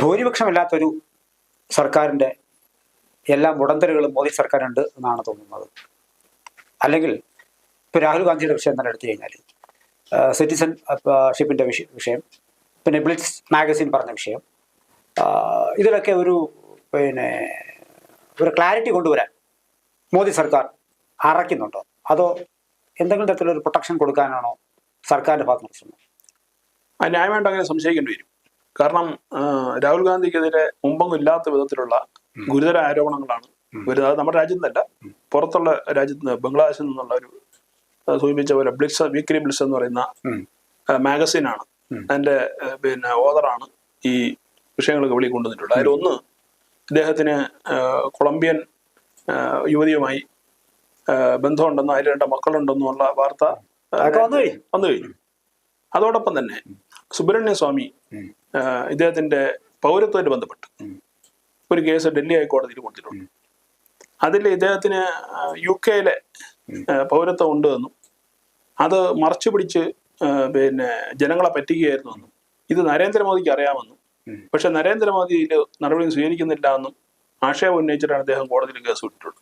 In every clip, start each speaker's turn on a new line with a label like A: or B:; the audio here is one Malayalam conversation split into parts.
A: ഭൂരിപക്ഷമില്ലാത്തൊരു സർക്കാരിന്റെ എല്ലാ മുടന്തലുകളും മോദി സർക്കാരുണ്ട് എന്നാണ് തോന്നുന്നത്. അല്ലെങ്കിൽ ഇപ്പോൾ രാഹുൽ ഗാന്ധിയുടെ വിഷയം തന്നെ എടുത്തു കഴിഞ്ഞാൽ സിറ്റിസൺ ഷിപ്പിന്റെ വിഷയം പിന്നെ ബ്ലിറ്റ്സ് മാഗസിൻ പറഞ്ഞ വിഷയം ഇതിലൊക്കെ ഒരു പിന്നെ ഒരു ക്ലാരിറ്റി കൊണ്ടുവരാൻ മോദി സർക്കാർ അറയ്ക്കുന്നുണ്ടോ? അതോ എന്തെങ്കിലും തരത്തിലൊരു പ്രൊട്ടക്ഷൻ കൊടുക്കാനാണോ സർക്കാരിന്റെ ഭാഗത്ത് നിന്ന് ശ്രമം
B: ന്യായമായിട്ട് അങ്ങനെ സംശയിക്കേണ്ടി വരും. കാരണം രാഹുൽ ഗാന്ധിക്കെതിരെ മുമ്പൊന്നും ഇല്ലാത്ത വിധത്തിലുള്ള ഗുരുതര ആരോപണങ്ങളാണ് വരുന്നത്. അത് നമ്മുടെ രാജ്യത്ത് നിന്നല്ല പുറത്തുള്ള രാജ്യത്ത് നിന്ന് ബംഗ്ലാദേശിൽ നിന്നുള്ള ഒരു സൂചിപ്പിച്ച പോലെ ബ്ലിക്സ് വീക്ക്ലി ബ്ലിക്സ് എന്ന് പറയുന്ന മാഗസീനാണ്. അതിന്റെ പിന്നെ ഓതറാണ് ഈ വിഷയങ്ങളൊക്കെ വെളി കൊണ്ടുവന്നിട്ടുള്ളത്. അതിലൊന്ന് ഇദ്ദേഹത്തിന് കൊളംബിയൻ യുവതിയുമായി ബന്ധമുണ്ടെന്നും അതിൽ രണ്ട് മക്കളുണ്ടെന്നോ ഉള്ള വാർത്ത
A: വന്നു കഴിഞ്ഞു.
B: അതോടൊപ്പം തന്നെ സുബ്രഹ്മണ്യ സ്വാമി ഇദ്ദേഹത്തിന്റെ പൗരത്വമായിട്ട് ബന്ധപ്പെട്ട്. ഒരു കേസ് ഡൽഹി ഹൈക്കോടതിയിൽ കൊടുത്തിട്ടുണ്ട്. അതിൽ ഇദ്ദേഹത്തിന് യു കെയിലെ പൗരത്വം ഉണ്ട് എന്നും അത് മറച്ചു പിടിച്ച് പിന്നെ ജനങ്ങളെ പറ്റിക്കുകയായിരുന്നു എന്നും ഇത് നരേന്ദ്രമോദിക്ക് അറിയാമെന്നും. പക്ഷെ നരേന്ദ്രമോദി ഇതിൽ നടപടി സ്വീകരിക്കുന്നില്ല എന്നും ആക്ഷേപം ഉന്നയിച്ചിട്ടാണ് അദ്ദേഹം കോടതിയിൽ കേസ് വിട്ടിട്ടുള്ളത്.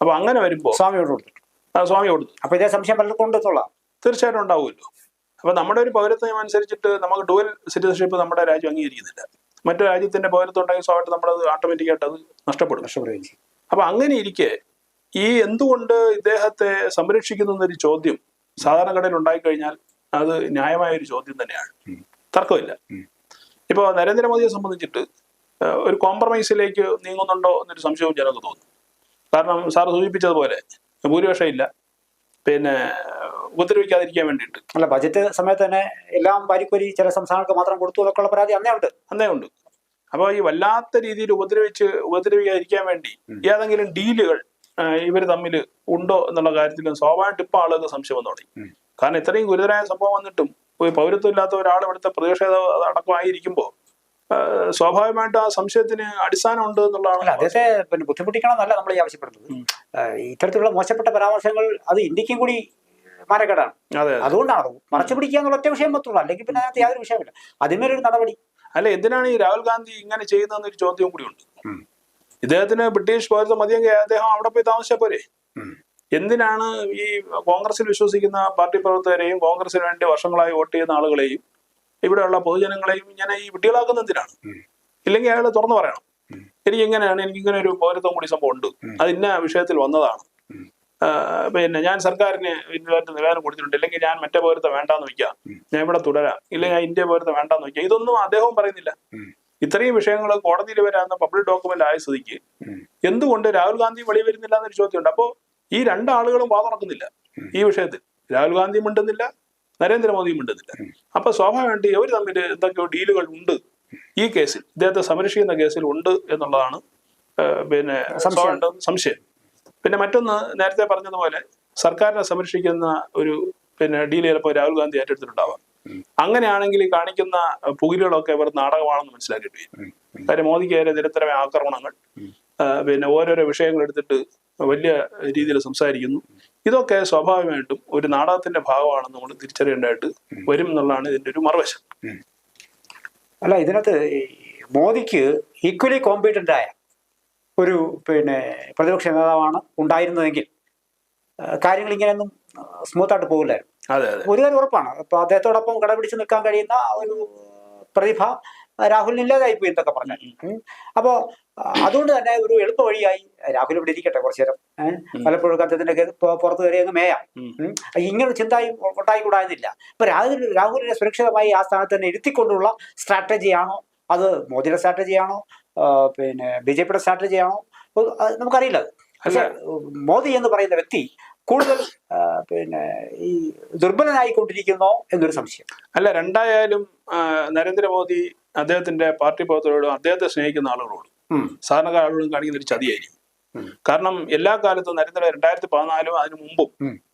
B: അപ്പൊ അങ്ങനെ വരുമ്പോൾ
A: സ്വാമിയോട്
B: കൊടുത്തിട്ടുണ്ട്. സ്വാമി കൊടുത്തു
A: അപ്പോൾ ഇതേ സംശയം പലർക്കും ഉണ്ടെന്നുള്ള
B: തീർച്ചയായിട്ടും ഉണ്ടാവുമല്ലോ. അപ്പൊ നമ്മുടെ ഒരു പൗരത്വ നിയമം അനുസരിച്ചിട്ട് നമുക്ക് ഡുവൽ സിറ്റിസൺഷിപ്പ് നമ്മുടെ രാജ്യം അംഗീകരിക്കുന്നില്ല. മറ്റു രാജ്യത്തിന്റെ പൗരത്വം ഉണ്ടെങ്കിൽ സ്വാഭാവികമായിട്ട് നമ്മളത് ഓട്ടോമാറ്റിക്കായിട്ട് അത് നഷ്ടപ്പെടും.
A: നഷ്ടപ്പെടുകയും ചെയ്യും.
B: അപ്പൊ അങ്ങനെ ഇരിക്കെ ഈ എന്തുകൊണ്ട് ഇദ്ദേഹത്തെ സംരക്ഷിക്കുന്നു എന്നൊരു ചോദ്യം സാധാരണഗതിയിൽ ഉണ്ടായിക്കഴിഞ്ഞാൽ അത് ന്യായമായ ഒരു ചോദ്യം തന്നെയാണ്. തർക്കമില്ല. ഇപ്പോൾ നരേന്ദ്രമോദിയെ സംബന്ധിച്ചിട്ട് ഒരു കോംപ്രമൈസിലേക്ക് നീങ്ങുന്നുണ്ടോ എന്നൊരു സംശയവും ജനങ്ങൾക്ക് തോന്നുന്നു കാരണം സാർ സൂചിപ്പിച്ചതുപോലെ ഭൂരിപക്ഷം ഇല്ല പിന്നെ ഉപദ്രവിക്കാതിരിക്കാൻ വേണ്ടിയിട്ട്.
A: അല്ല ബജറ്റ് സമയത്ത് തന്നെ എല്ലാം വാരിക്കോരി ചില സംസ്ഥാനങ്ങൾക്ക് മാത്രം കൊടുത്തു എന്നൊക്കെയുള്ള പരാതി അന്നേ ഉണ്ട്.
B: അന്നേ ഉണ്ട്. അപ്പോൾ ഈ വല്ലാത്ത രീതിയിൽ ഉപദ്രവിച്ച് ഉപദ്രവിക്കാതിരിക്കാൻ വേണ്ടി. ഏതെങ്കിലും ഡീലുകൾ ഇവർ തമ്മിൽ ഉണ്ടോ എന്നുള്ള കാര്യത്തിൽ സ്വാഭാവികമായിട്ട് ഇപ്പം ആളുകൾക്ക് സംശയം വന്നു തുടങ്ങി. കാരണം ഇത്രയും ഗുരുതരായ സംഭവം വന്നിട്ടും ഒരു പൗരത്വം ഇല്ലാത്ത ഒരാൾ ഇവിടുത്തെ പ്രതിഷേധ അടക്കമായിരിക്കുമ്പോൾ സ്വാഭാവികമായിട്ട് ആ സംശയത്തിന് അടിസ്ഥാനം
A: ഉണ്ട്
B: എന്നുള്ളതാണ്
A: അദ്ദേഹത്തെ പിന്നെ ബുദ്ധിമുട്ടിക്കണം എന്നല്ല നമ്മൾ ഈ ആവശ്യപ്പെടുന്നത്. ഇത്തരത്തിലുള്ള മോശപ്പെട്ട പരാമർശങ്ങൾ അത് ഇന്ത്യക്കും കൂടി മാനക്കേടാണ്
B: അതെ
A: അതുകൊണ്ടാണ് അത് മറച്ചു പിടിക്കുക എന്നുള്ള ഒറ്റ വിഷയം മാത്രമല്ല അല്ലെങ്കിൽ പിന്നെ അതിനകത്ത് യാതൊരു വിഷയമില്ല അതിന്മേലൊരു നടപടി.
B: അല്ല എന്തിനാണ് ഈ രാഹുൽ ഗാന്ധി ഇങ്ങനെ ചെയ്യുന്നതെന്നൊരു ചോദ്യവും കൂടിയുണ്ട്
A: ഉണ്ട്.
B: ഇദ്ദേഹത്തിന് ബ്രിട്ടീഷ് പൗരത്വം മതിയെങ്കിൽ അദ്ദേഹം അവിടെ പോയി താമസിച്ചാൽ പോരെ? എന്തിനാണ് ഈ കോൺഗ്രസിൽ വിശ്വസിക്കുന്ന പാർട്ടി പ്രവർത്തകരെയും കോൺഗ്രസിന് വേണ്ടി വർഷങ്ങളായി വോട്ട് ചെയ്യുന്ന ആളുകളെയും ഇവിടെയുള്ള പൊതുജനങ്ങളെയും ഇങ്ങനെ ഈ വിട്ടികളാക്കുന്ന എന്തിനാണ്. ഇല്ലെങ്കിൽ അയാൾ തുറന്നു പറയണം. എനിക്ക് ഇങ്ങനെയാണ് എനിക്ക് ഇങ്ങനെ ഒരു പൗരത്വം കൂടി സംഭവം ഉണ്ട്. അത് ഇന്ന വിഷയത്തിൽ വന്നതാണ്. പിന്നെ ഞാൻ സർക്കാരിന് ഇതിനകത്ത് നിവേദനം കൊടുത്തിട്ടുണ്ട്. ഇല്ലെങ്കിൽ ഞാൻ മറ്റേ പൗരത്വം വേണ്ടാന്ന് വെക്കാം ഞാൻ ഇവിടെ തുടരാം. ഇല്ലെങ്കിൽ ഞാൻ ഇന്ത്യ പൗരത്വം വേണ്ടാന്ന് വെക്കാം ഇതൊന്നും അദ്ദേഹവും പറയുന്നില്ല. ഇത്രയും വിഷയങ്ങൾ കോടതിയിൽ വരാവുന്ന പബ്ലിക് ഡോക്യുമെന്റ് ആയ സ്ഥിതിക്ക് എന്തുകൊണ്ട് രാഹുൽ ഗാന്ധി വെളി വരുന്നില്ല എന്നൊരു ചോദ്യമുണ്ട്. അപ്പോൾ ഈ രണ്ടാളുകളും വാതുറക്കുന്നില്ല. ഈ വിഷയത്തിൽ. രാഹുൽ ഗാന്ധി മിണ്ടുന്നില്ല നരേന്ദ്രമോദിയും മിണ്ടുന്നില്ല. അപ്പൊ സ്വാഭാവികമായിട്ട് അവർ തമ്മിൽ എന്തൊക്കെയോ ഡീലുകൾ ഉണ്ട്. ഈ കേസിൽ ഇദ്ദേഹത്തെ സംരക്ഷിക്കുന്ന കേസിൽ ഉണ്ട് എന്നുള്ളതാണ് പിന്നെ
A: സംശയം.
B: പിന്നെ മറ്റൊന്ന് നേരത്തെ പറഞ്ഞതുപോലെ സർക്കാരിനെ സംരക്ഷിക്കുന്ന ഒരു പിന്നെ ഡീൽ ചിലപ്പോൾ രാഹുൽ ഗാന്ധി ഏറ്റെടുത്തിട്ടുണ്ടാവാം. അങ്ങനെയാണെങ്കിൽ ഈ കാണിക്കുന്ന പുകിലുകളൊക്കെ ഇവർ നാടകമാണെന്ന്
A: മനസ്സിലാക്കിയിട്ട്.
B: കാര്യം മോദിക്കെതിരെ നിരന്തരമായ ആക്രമണങ്ങൾ പിന്നെ ഓരോരോ വിഷയങ്ങൾ എടുത്തിട്ട് വലിയ രീതിയിൽ സംസാരിക്കുന്നു. ഇതൊക്കെ സ്വാഭാവികമായിട്ടും ഒരു നാടകത്തിന്റെ ഭാഗമാണെന്ന് നമ്മൾ തിരിച്ചറിയേണ്ടതായിട്ട് വരും എന്നുള്ളതാണ് ഇതിന്റെ ഒരു മറുവശം.
A: അല്ല ഇതിനകത്ത് മോദിക്ക് ഈക്വലി കോമ്പീറ്റന്റ് ആയ ഒരു പിന്നെ പ്രതിപക്ഷ നേതാവാണ് ഉണ്ടായിരുന്നതെങ്കിൽ കാര്യങ്ങൾ ഇങ്ങനെയൊന്നും സ്മൂത്തായിട്ട് പോകില്ലായിരുന്നു. ഒരു കാര്യം ഉറപ്പാണ്. അപ്പൊ അദ്ദേഹത്തോടൊപ്പം കടപിടിച്ച് നിൽക്കാൻ കഴിയുന്ന ഒരു പ്രതിഭ രാഹുലിന് ഇല്ലാതായി പോയി എന്നൊക്കെ പറഞ്ഞാൽ. ഉം. അപ്പോ അതുകൊണ്ട് തന്നെ ഒരു എളുപ്പ വഴിയായി രാഹുൽ ഇവിടെ ഇരിക്കട്ടെ കുറച്ചു നേരം. പലപ്പോഴും അദ്ദേഹത്തിന്റെ പുറത്ത് കയറി അങ്ങ് മേയാം. ഇങ്ങനെ ഒരു ചിന്തായും ഉണ്ടായിക്കൂടാതില്ല അപ്പൊ രാഹുൽ രാഹുലിനെ സുരക്ഷിതമായി ആ സ്ഥാനത്ത് തന്നെ ഇരുത്തിക്കൊണ്ടുള്ള സ്ട്രാറ്റജിയാണോ അത് മോദിയുടെ സ്ട്രാറ്റജിയാണോ പിന്നെ ബി ജെ പിയുടെ സ്ട്രാറ്റജി ആണോ നമുക്കറിയില്ല പക്ഷേ മോദി എന്ന് പറയുന്ന വ്യക്തി കൂടുതൽ പിന്നെ ഈ ദുർബലനായിക്കൊണ്ടിരിക്കുന്നോ എന്നൊരു സംശയം.
B: അല്ല രണ്ടായാലും നരേന്ദ്രമോദി അദ്ദേഹത്തിന്റെ പാർട്ടി പ്രവർത്തകരോടും അദ്ദേഹത്തെ സ്നേഹിക്കുന്ന ആളുകളോടും
A: സാധാരണക്കാരോടും
B: സാധാരണ ആളുകളും കാണിക്കുന്ന ഒരു ചതിയായിരിക്കും. കാരണം എല്ലാ കാലത്തും നരേന്ദ്ര രണ്ടായിരത്തി പതിനാലും അതിനു മുമ്പും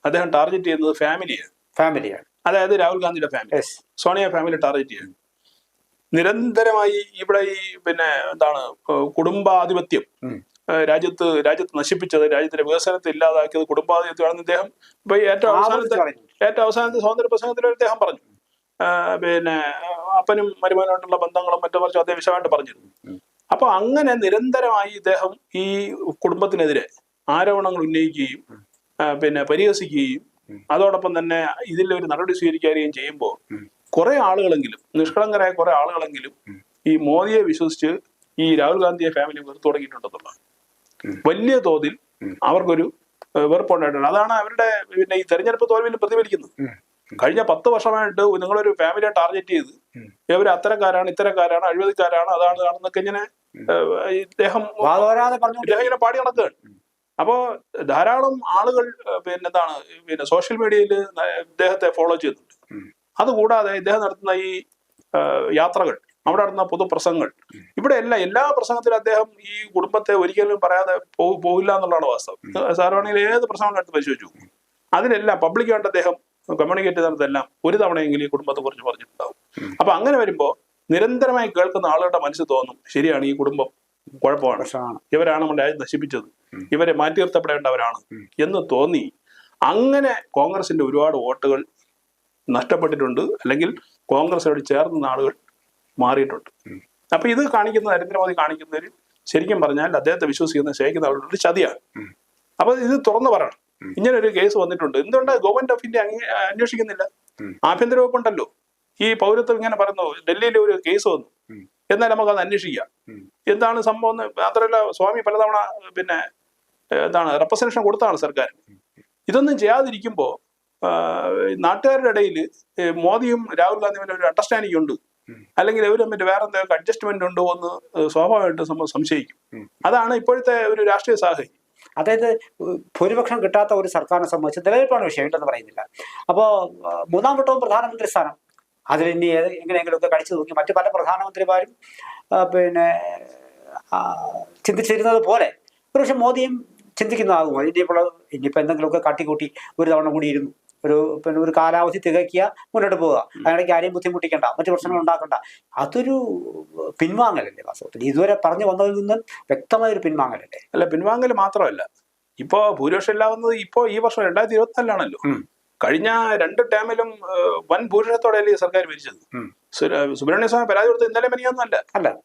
B: അദ്ദേഹം ടാർഗറ്റ് ചെയ്യുന്നത് ഫാമിലിയാണ്.
A: ഫാമിലിയാണ്.
B: അതായത് രാഹുൽ ഗാന്ധിയുടെ ഫാമിലി. സോണിയ ഫാമിലി ടാർഗറ്റ് ചെയ്യാണ് നിരന്തരമായി ഇവിടെ ഈ പിന്നെ എന്താണ് കുടുംബാധിപത്യം രാജ്യത്ത് രാജ്യത്ത് നശിപ്പിച്ചത് രാജ്യത്തിന്റെ വികസനത്തെ ഇല്ലാതാക്കിയത് കുടുംബാധിപത്യമാണെന്ന് ഇദ്ദേഹം ഇപ്പൊ ഏറ്റവും അവസാനത്തെ ഏറ്റവും അവസാനത്തെ സ്വാതന്ത്ര്യ പ്രസംഗത്തിൽ അദ്ദേഹം പറഞ്ഞു. പിന്നെ അപ്പനും മരുമകനായിട്ടുള്ള ബന്ധങ്ങളും മറ്റു മറിച്ചും അദ്ദേഹം വിശദമായിട്ട് പറഞ്ഞിരുന്നു. അപ്പൊ അങ്ങനെ നിരന്തരമായി ഇദ്ദേഹം ഈ കുടുംബത്തിനെതിരെ ആരോപണങ്ങൾ ഉന്നയിക്കുകയും പിന്നെ പരിഹസിക്കുകയും അതോടൊപ്പം തന്നെ ഇതിൽ ഒരു നടപടി സ്വീകരിക്കുകയും ചെയ്യുമ്പോൾ കുറെ ആളുകളെങ്കിലും നിഷ്കളങ്കരായ കുറെ ആളുകളെങ്കിലും ഈ മോദിയെ വിശ്വസിച്ച് ഈ രാഹുൽ ഗാന്ധിയെ ഫാമിലി വെറുത്തു തുടങ്ങിയിട്ടുണ്ടെന്നുള്ള വലിയ തോതിൽ അവർക്കൊരു വെറുപ്പുണ്ടായിട്ടുണ്ട്. അതാണ് അവരുടെ പിന്നെ ഈ തെരഞ്ഞെടുപ്പ് തോൽവിയിൽ പ്രതിഫലിക്കുന്നത്. കഴിഞ്ഞ പത്ത് വർഷമായിട്ട് നിങ്ങളൊരു ഫാമിലിയെ ടാർഗറ്റ് ചെയ്ത് ഇവർ അത്തരക്കാരാണ് ഇത്തരക്കാരാണ് അഴിമതിക്കാരാണ് അതാണ് ഇതാണെന്നൊക്കെ ഇങ്ങനെ ഇദ്ദേഹം ഇദ്ദേഹം ഇങ്ങനെ പാടി നടക്കുകയാണ്. അപ്പോ ധാരാളം ആളുകൾ പിന്നെ എന്താണ് പിന്നെ സോഷ്യൽ മീഡിയയിൽ ഇദ്ദേഹത്തെ ഫോളോ ചെയ്യുന്നുണ്ട് അതുകൂടാതെ ഇദ്ദേഹം നടത്തുന്ന ഈ യാത്രകൾ അവിടെ നടന്ന പൊതുപ്രസംഗങ്ങൾ ഇവിടെ എല്ലാ എല്ലാ പ്രസംഗത്തിലും അദ്ദേഹം ഈ കുടുംബത്തെ ഒരിക്കലും പറയാതെ പോകില്ല എന്നുള്ളതാണ് വാസ്തവം. സാറാണെങ്കിൽ ഏത് പ്രസംഗം എടുത്ത് പരിശോധിച്ചു അതിലെല്ലാം പബ്ലിക്കായിട്ട് അദ്ദേഹം കമ്മ്യൂണിക്കേറ്റ് ചെയ്യുന്നതെല്ലാം ഒരു തവണയെങ്കിലും ഈ കുടുംബത്തെ കുറിച്ച് പറഞ്ഞിട്ടുണ്ടാവും. അപ്പൊ അങ്ങനെ വരുമ്പോ നിരന്തരമായി കേൾക്കുന്ന ആളുകളുടെ മനസ്സിൽ തോന്നും ശരിയാണ് ഈ കുടുംബം കുഴപ്പമാണ്. ഇവരാണ് നമ്മുടെ രാജ്യം നശിപ്പിച്ചത്. ഇവരെ മാറ്റി നിർത്തപ്പെടേണ്ടവരാണ് എന്ന് തോന്നി. അങ്ങനെ കോൺഗ്രസിന്റെ ഒരുപാട് വോട്ടുകൾ നഷ്ടപ്പെട്ടിട്ടുണ്ട്. അല്ലെങ്കിൽ കോൺഗ്രസിനോട് ചേർന്ന ആളുകൾ മാറിയിട്ടുണ്ട്. അപ്പൊ ഇത് കാണിക്കുന്ന നരേന്ദ്രമോദി കാണിക്കുന്നതിൽ ശരിക്കും പറഞ്ഞാൽ അദ്ദേഹത്തെ വിശ്വസിക്കുന്ന സ്നേഹിക്കുന്ന ആളുകളുടെ ഒരു ചതിയാണ് അപ്പൊ ഇത് തുറന്നു പറയണം. ഇങ്ങനെ ഒരു കേസ് വന്നിട്ടുണ്ട്. എന്തുകൊണ്ട് ഗവൺമെന്റ് ഓഫ് ഇന്ത്യ അന്വേഷിക്കുന്നില്ല? ആഭ്യന്തര വകുപ്പുണ്ടല്ലോ. ഈ പൗരത്വം ഇങ്ങനെ പറയുന്നു ഡൽഹിയിൽ ഒരു കേസ് വന്നു. എന്നാൽ നമുക്ക് അത് അന്വേഷിക്കാം എന്താണ് സംഭവം എന്ന് മാത്രമല്ല സ്വാമി പലതവണ പിന്നെ എന്താണ് റെപ്രസെന്റേഷൻ കൊടുത്താണ് സർക്കാർ. ഇതൊന്നും ചെയ്യാതിരിക്കുമ്പോൾ നാട്ടുകാരുടെ ഇടയിൽ മോദിയും രാഹുൽ ഗാന്ധിയും ഒരു അണ്ടർസ്റ്റാൻഡിംഗ് ഉണ്ട്. അല്ലെങ്കിൽ അവർ തമ്മിൽ വേറെ എന്തെങ്കിലും അഡ്ജസ്റ്റ്മെന്റ് ഉണ്ടോ എന്ന് സ്വാഭാവികമായിട്ട് സംശയിക്കും. അതാണ് ഇപ്പോഴത്തെ ഒരു രാഷ്ട്രീയ സാഹചര്യം.
A: അതായത് ഭൂരിപക്ഷം കിട്ടാത്ത ഒരു സർക്കാരിനെ സംബന്ധിച്ച് നിലനിൽപ്പാണ് വിഷയം ഇല്ലെന്ന് പറയുന്നില്ല. അപ്പോ മൂന്നാം വട്ടവും പ്രധാനമന്ത്രി സ്ഥാനം. അതിൽ ഇനി എങ്ങനെയെങ്കിലുമൊക്കെ കഴിച്ചു നോക്കി മറ്റു പല പ്രധാനമന്ത്രിമാരും പിന്നെ ചിന്തിച്ചിരുന്നത് പോലെ. ഒരുപക്ഷെ മോദിയും ചിന്തിക്കുന്നതാകുമോ? ഇനിയിപ്പോൾ ഇനിയിപ്പോൾ എന്തെങ്കിലുമൊക്കെ കാട്ടിക്കൂട്ടി ഒരു തവണ കൂടി ഇരുന്നു. ഒരു പിന്നെ ഒരു കാലാവധി തികയ്ക്കുക മുന്നോട്ട് പോവുക. അതിനിടയ്ക്ക് ആരെയും ബുദ്ധിമുട്ടിക്കേണ്ട മറ്റു പ്രശ്നങ്ങൾ ഉണ്ടാക്കണ്ട. അതൊരു പിൻവാങ്ങലല്ലേ വാസ്തവത്തിൽ? ഇതുവരെ പറഞ്ഞു വന്നതിൽ നിന്നും വ്യക്തമായ ഒരു പിൻവാങ്ങലല്ലേ?
B: അല്ല പിൻവാങ്ങൽ മാത്രമല്ല. ഇപ്പോ ഭൂരിപക്ഷം ഇല്ലാവുന്നത് ഇപ്പോ ഈ വർഷം രണ്ടായിരത്തി ഇരുപത്തിനാലിലാണല്ലോ. കഴിഞ്ഞ രണ്ട് ടേമിലും വൻ ഭൂരിപക്ഷത്തോടെയല്ലേ സർക്കാർ ഭരിച്ചത്. സുര- സുബ്രഹ്മണ്യ സ്വാമി പരാതി കൊടുത്ത് ഇന്നലെ മനിയൊന്നുമല്ല.
A: അല്ല.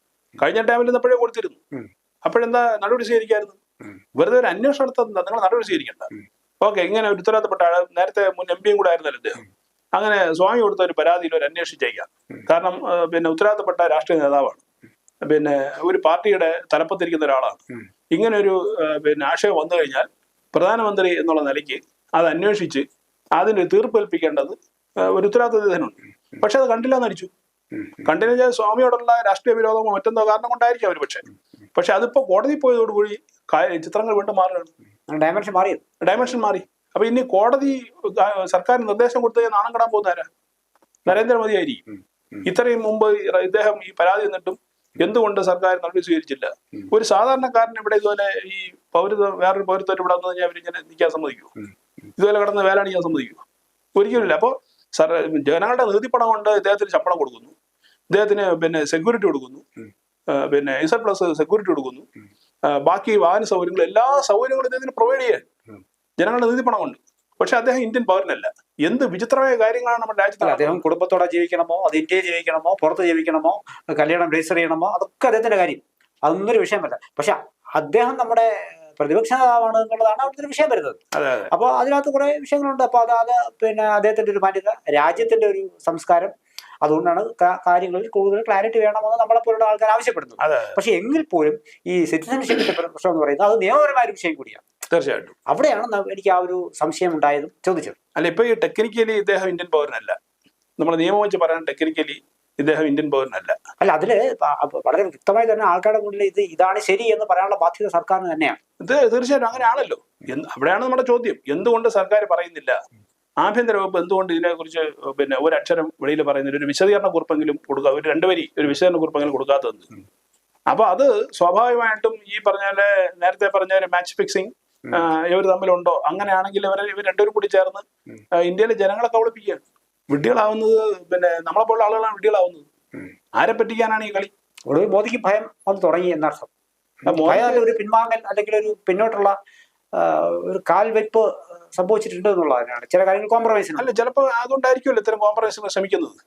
B: കഴിഞ്ഞ ടൈമിൽ നിന്നപ്പോഴേ കൊടുത്തിരുന്നു. അപ്പോഴെന്താ നടപടി സ്വീകരിക്കായിരുന്നു. വെറുതെ ഒരു അന്വേഷണം നടത്തുന്നത് നിങ്ങൾ നടപടി സ്വീകരിക്കണ്ട. ഓക്കെ ഇങ്ങനെ ഒരു ഉത്തരവാദിത്തപ്പെട്ട ആൾ നേരത്തെ മുൻ എം പിയും കൂടെ ആയിരുന്നല്ലോ അദ്ദേഹം അങ്ങനെ സ്വാമി കൊടുത്ത ഒരു പരാതിയിൽ ഒരു അന്വേഷിച്ചേക്കാം കാരണം പിന്നെ ഉത്തരവാദിത്തപ്പെട്ട രാഷ്ട്രീയ നേതാവാണ്. പിന്നെ ഒരു പാർട്ടിയുടെ തലപ്പത്തിരിക്കുന്ന ഒരാളാണ്. ഇങ്ങനെ ഒരു പിന്നെ ആശയം വന്നു കഴിഞ്ഞാൽ പ്രധാനമന്ത്രി എന്നുള്ള നിലയ്ക്ക് അത് അന്വേഷിച്ച് അതിന് തീർപ്പ് കൽപ്പിക്കേണ്ടത് ആ, ഒരു ഉത്തരവാദിത്തത്തിനുണ്ട് പക്ഷെ അത് കണ്ടില്ല എന്നടിച്ചു.
A: ഉം.
B: ചെയ്ത് സ്വാമിയോടുള്ള രാഷ്ട്രീയ വിരോധമോ മറ്റെന്തോ കാരണം കൊണ്ടായിരിക്കും അവർ പക്ഷെ. പക്ഷെ അതിപ്പോ കോടതി പോയതോടുകൂടി ചിത്രങ്ങൾ വീണ്ടും മാറുകയാണ്
A: ഡയമെൻഷൻ മാറി.
B: ഡയമെൻഷൻ മാറി. അപ്പൊ ഇനി കോടതി സർക്കാർ നിർദ്ദേശം കൊടുത്തു നാണം കടാൻ പോകുന്ന ആരാ? നരേന്ദ്രമോദി ആയിരിക്കും. ഇത്രയും മുമ്പ് ഇദ്ദേഹം ഈ പരാതി എന്നിട്ടും എന്തുകൊണ്ട് സർക്കാർ നടപടി സ്വീകരിച്ചില്ല? ഒരു സാധാരണക്കാരൻ ഇവിടെ ഇതുപോലെ ഈ പൗരത്വം വേറൊരു പൗരത്വം ഇവിടെ വന്നു കഴിഞ്ഞാൽ അവരിങ്ങനെ നിൽക്കാൻ സമ്മതിക്കുമോ ഇതുപോലെ കിടന്ന് വേലാണിക്കാൻ സമ്മതിക്കുമോ ഒരിക്കലുമില്ല അപ്പോൾ സർ ജനങ്ങളുടെ നീതിപ്പണം കൊണ്ട് ഇദ്ദേഹത്തിന് ശമ്പളം കൊടുക്കുന്നു. ഇദ്ദേഹത്തിന് പിന്നെ സെക്യൂരിറ്റി കൊടുക്കുന്നു. പിന്നെ ഇസഡ് പ്ലസ് സെക്യൂരിറ്റി കൊടുക്കുന്നു. ബാക്കി വാഹന സൗകര്യങ്ങൾ എല്ലാ സൗകര്യങ്ങളും ഇദ്ദേഹത്തിന് പ്രൊവൈഡ് ചെയ്യാൻ ജനങ്ങളുടെ നീതിപ്പണം കൊണ്ട്. പക്ഷെ അദ്ദേഹം ഇന്ത്യൻ പൗരനല്ല എന്ത് വിചിത്രമായ കാര്യങ്ങളാണ് നമ്മുടെ രാജ്യത്ത്
A: അദ്ദേഹം കുടുംബത്തോടെ ജീവിക്കണമോ അത് ഇന്ത്യയിൽ ജീവിക്കണമോ പുറത്ത് ജീവിക്കണമോ കല്യാണം രജിസ്റ്റർ ചെയ്യണമോ അതൊക്കെ അദ്ദേഹത്തിന്റെ കാര്യം. അതൊന്നും ഒരു വിഷയമല്ല. പക്ഷെ അദ്ദേഹം നമ്മുടെ പ്രതിപക്ഷ നേതാവാണ് എന്നുള്ളതാണ് അവിടുത്തെ ഒരു വിഷയം വരുന്നത്. അപ്പോൾ അതിനകത്ത് കുറെ വിഷയങ്ങളുണ്ട്. അപ്പോൾ അത് അത് പിന്നെ അദ്ദേഹത്തിന്റെ ഒരു മാന്യത രാജ്യത്തിന്റെ ഒരു സംസ്കാരം. അതുകൊണ്ടാണ് കാര്യങ്ങളിൽ കൂടുതൽ ക്ലാരിറ്റി വേണമെന്ന് നമ്മളെ പോലുള്ള ആൾക്കാർ
B: ആവശ്യപ്പെടുന്നു
A: പക്ഷെ എങ്കിൽ പോലും ഈ സിറ്റിസൺഷിപ്പിന്റെ പ്രശ്നം എന്ന് പറയുന്നത് അത് നിയമപരമായ ഒരു വിഷയം കൂടിയാണ്.
B: തീർച്ചയായിട്ടും.
A: അവിടെയാണ് എനിക്ക് ആ ഒരു സംശയം ഉണ്ടായതും ചോദിച്ചത്.
B: അല്ല ഇപ്പൊ ഈ ടെക്നിക്കലി ഇദ്ദേഹം ഇന്ത്യൻ പൗരനല്ല. നമ്മൾ നിയമം വെച്ച് പറയാൻ ടെക്നിക്കലി ഇദ്ദേഹം ഇന്ത്യൻ പൗരനല്ല.
A: അല്ല അതിൽ വളരെ വ്യക്തമായി തന്നെ ആൾക്കാരുടെ മുന്നിൽ ഇത് ഇതാണ് ശരി എന്ന് പറയാനുള്ള ബാധ്യത സർക്കാരിന് തന്നെയാണ്.
B: ഇത് തീർച്ചയായിട്ടും അങ്ങനെയാണല്ലോ. അവിടെയാണ് നമ്മുടെ ചോദ്യം. എന്തുകൊണ്ട് സർക്കാർ പറയുന്നില്ല? ആഭ്യന്തര വകുപ്പ് എന്തുകൊണ്ട് ഇതിനെക്കുറിച്ച് പിന്നെ ഒരു അക്ഷരം വെളിയിൽ പറയുന്നില്ല? ഒരു വിശദീകരണ കുറിപ്പെങ്കിലും കൊടുക്കുക ഒരു രണ്ട് വരി ഒരു വിശദീകരണ കുറിപ്പെങ്കിലും കൊടുക്കാത്തത് അപ്പൊ അത് സ്വാഭാവികമായിട്ടും ഈ പറഞ്ഞ പോലെ നേരത്തെ പറഞ്ഞ ഒരു മാച്ച് ഫിക്സിങ് ഇവർ തമ്മിലുണ്ടോ? അങ്ങനെയാണെങ്കിൽ ഇവർ ഇവർ രണ്ടുപേരും കൂടി ചേർന്ന് ഇന്ത്യയിലെ ജനങ്ങളെ കബളിപ്പിക്കുകയാണ് വിഡ്ഢികളാവുന്നത് പിന്നെ നമ്മളെ പോലുള്ള ആളുകളാണ് വിഡ്ഢികളാവുന്നത്. ആരെ പറ്റിക്കാനാണ് ഈ കളി?
A: ഒടുവിൽ മോദിക്ക് ഭയം വന്ന് തുടങ്ങി എന്നർത്ഥം.
B: മോദി-
A: ഭയം ഒരു പിൻവാങ്ങൽ അല്ലെങ്കിൽ ഒരു പിന്നോട്ടുള്ള ഒരു കാൽവെപ്പ് സംഭവിച്ചിട്ടുണ്ട് എന്നുള്ളതിനാണ്. ചില കാര്യങ്ങൾ കോംപ്രമൈസ്
B: അല്ല ചിലപ്പോൾ അതുകൊണ്ടായിരിക്കുമല്ലോ ഇത്തരം കോംപ്രമൈസിന് ശ്രമിക്കുന്നത്.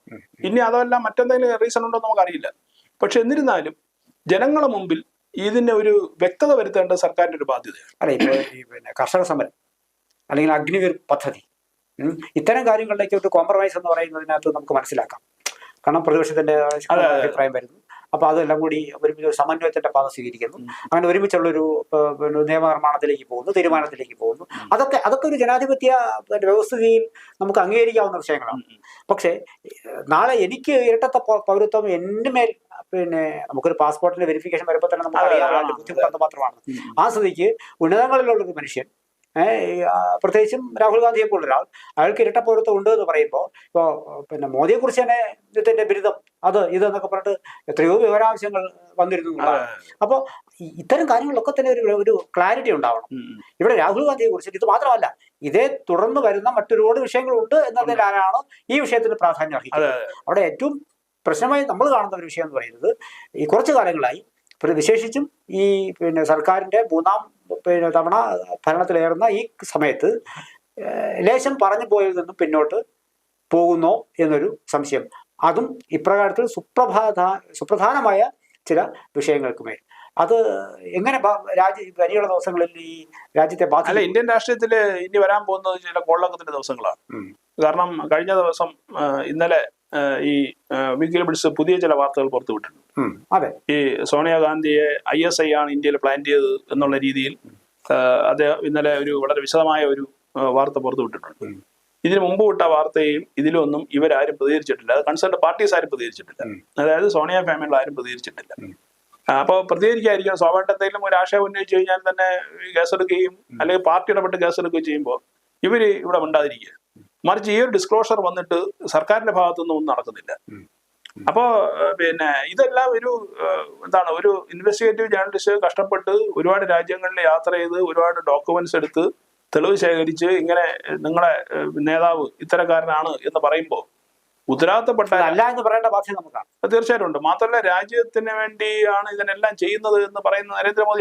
B: ഇനി അതല്ല മറ്റെന്തെങ്കിലും റീസൺ ഉണ്ടോ എന്ന് നമുക്കറിയില്ല പക്ഷെ എന്നിരുന്നാലും ജനങ്ങളുടെ മുമ്പിൽ ഇതിന് ഒരു വ്യക്തത വരുത്തേണ്ടത് സർക്കാരിന്റെ ഒരു ബാധ്യതയാണ്.
A: അല്ല ഇപ്പോൾ ഈ പിന്നെ കർഷക സമരം അല്ലെങ്കിൽ അഗ്നിവീർ പദ്ധതി. ഇത്തരം കാര്യങ്ങളിലേക്ക് ഒരു കോംപ്രമൈസ് എന്ന് പറയുന്നതിനകത്ത് നമുക്ക് മനസ്സിലാക്കാം. കാരണം പ്രതിപക്ഷത്തിന്റെ അഭിപ്രായം വരുന്നു. അപ്പൊ അതെല്ലാം കൂടി ഒരുമിച്ച് ഒരു സമന്വയത്തിന്റെ പാത സ്വീകരിക്കുന്നു. അങ്ങനെ ഒരുമിച്ചുള്ള ഒരു നിയമനിർമ്മാണത്തിലേക്ക് പോകുന്നു തീരുമാനത്തിലേക്ക് പോകുന്നു. അതൊക്കെ അതൊക്കെ ഒരു ജനാധിപത്യ വ്യവസ്ഥിതിയിൽ നമുക്ക് അംഗീകരിക്കാവുന്ന വിഷയങ്ങളാണ്. പക്ഷേ നാളെ എനിക്ക് ഇരട്ടത്ത പൗരത്വം എന്റെ മേൽ പിന്നെ നമുക്കൊരു പാസ്പോർട്ടിന്റെ വെരിഫിക്കേഷൻ വരുമ്പോൾ തന്നെ നമുക്ക് അറിയാവുന്ന മാത്രമാണ് ആ സ്ഥിതിക്ക് ഉന്നതങ്ങളിലുള്ള ഒരു മനുഷ്യൻ പ്രത്യേകിച്ചും രാഹുൽ ഗാന്ധിയെ പോലുള്ള ഒരാൾ. അയാൾക്ക് ഇരട്ട പൗരത്വം ഉണ്ട് എന്ന് പറയുമ്പോൾ ഇപ്പോൾ പിന്നെ മോദിയെ കുറിച്ച് തന്നെ ഇതിന്റെ ബിരുദം അത് ഇത് എന്നൊക്കെ പറഞ്ഞിട്ട് എത്രയോ വിവരാംശങ്ങൾ വന്നിരുന്നു അപ്പോൾ ഇത്തരം കാര്യങ്ങളിലൊക്കെ തന്നെ ഒരു ഒരു ക്ലാരിറ്റി ഉണ്ടാവണം. ഇവിടെ രാഹുൽ ഗാന്ധിയെ കുറിച്ചിട്ട് ഇത് മാത്രമല്ല ഇതേ തുടർന്ന് വരുന്ന മറ്റൊരുപാട് വിഷയങ്ങളുണ്ട് എന്നതിലാണ് ഈ വിഷയത്തിന് പ്രാധാന്യം അർഹിക്കുന്നത്. അവിടെ ഏറ്റവും പ്രശ്നമായി നമ്മൾ കാണുന്ന ഒരു വിഷയം എന്ന് പറയുന്നത് ഈ കുറച്ച് കാലങ്ങളായി വിശേഷിച്ചും ഈ പിന്നെ സർക്കാരിന്റെ മൂന്നാം പിന്നെ തവണ ഭരണത്തിലേറുന്ന ഈ സമയത്ത് ലേശം പറഞ്ഞു പോയതിൽ നിന്നും പിന്നോട്ട് പോകുന്നോ എന്നൊരു സംശയം. അതും ഇപ്രകാരത്തിൽ സുപ്രഭാത സുപ്രധാനമായ ചില വിഷയങ്ങൾക്ക് മേൽ. അത് എങ്ങനെ രാജ്യ ഇനിയുള്ള ദിവസങ്ങളിൽ ഈ രാജ്യത്തെ
B: അല്ല ഇന്ത്യൻ രാഷ്ട്രീയത്തിൽ ഇനി വരാൻ പോകുന്നത് ചില കോളക്കത്തിന്റെ ദിവസങ്ങളാണ്. കാരണം കഴിഞ്ഞ ദിവസം ഇന്നലെ ഈ വീക്കിലി പിടിച്ച് പുതിയ ചില വാർത്തകൾ പുറത്തുവിട്ടിട്ടുണ്ട്
A: അതെ.
B: ഈ സോണിയാഗാന്ധിയെ ഐ എസ് ഐ ആണ് ഇന്ത്യയിൽ പ്ലാൻ ചെയ്തത് എന്നുള്ള രീതിയിൽ അദ്ദേഹം ഇന്നലെ ഒരു വളരെ വിശദമായ ഒരു വാർത്ത പുറത്തുവിട്ടിട്ടുണ്ട്. ഇതിനു മുമ്പ് വിട്ട വാർത്തയും ഇതിലൊന്നും ഇവരാരും പ്രതികരിച്ചിട്ടില്ല. അത് കൺസേൺ പാർട്ടീസ് ആരും പ്രതികരിച്ചിട്ടില്ല. അതായത് സോണിയ ഫാമിലികൾ ആരും പ്രതികരിച്ചിട്ടില്ല. അപ്പോൾ പ്രതികരിക്കാതിരിക്കും സ്വാഭാവിക എന്തെങ്കിലും ഒരു ആശയം ഉന്നയിച്ചു കഴിഞ്ഞാൽ തന്നെ കേസെടുക്കുകയും അല്ലെങ്കിൽ പാർട്ടി ഇടപെട്ട് കേസെടുക്കുകയും ചെയ്യുമ്പോൾ ഇവർ ഇവിടെ മിണ്ടാതിരിക്കുക. മറിച്ച് ഈ ഒരു ഡിസ്ക്ലോഷർ വന്നിട്ട് സർക്കാരിന്റെ ഭാഗത്തുനിന്നും ഒന്നും നടക്കുന്നില്ല. അപ്പോ പിന്നെ ഇതെല്ലാം ഒരു എന്താണ് ഒരു ഇൻവെസ്റ്റിഗേറ്റീവ് ജേർണലിസ്റ്റ് കഷ്ടപ്പെട്ട് ഒരുപാട് രാജ്യങ്ങളിൽ യാത്ര ചെയ്ത് ഒരുപാട് ഡോക്യുമെന്റ്സ് എടുത്ത് തെളിവ് ശേഖരിച്ച് ഇങ്ങനെ നിങ്ങളെ നേതാവ് ഇത്തരക്കാരനാണ് എന്ന് പറയുമ്പോൾ ഉത്തരവാദിത്തപ്പെട്ട
A: അല്ല എന്ന് പറയേണ്ട ബാധ്യത നമുക്കാണ്.
B: തീർച്ചയായിട്ടും ഉണ്ട്. മാത്രമല്ല രാജ്യത്തിന് വേണ്ടിയാണ് ഇതിനെല്ലാം ചെയ്യുന്നത് എന്ന് പറയുന്ന നരേന്ദ്രമോദി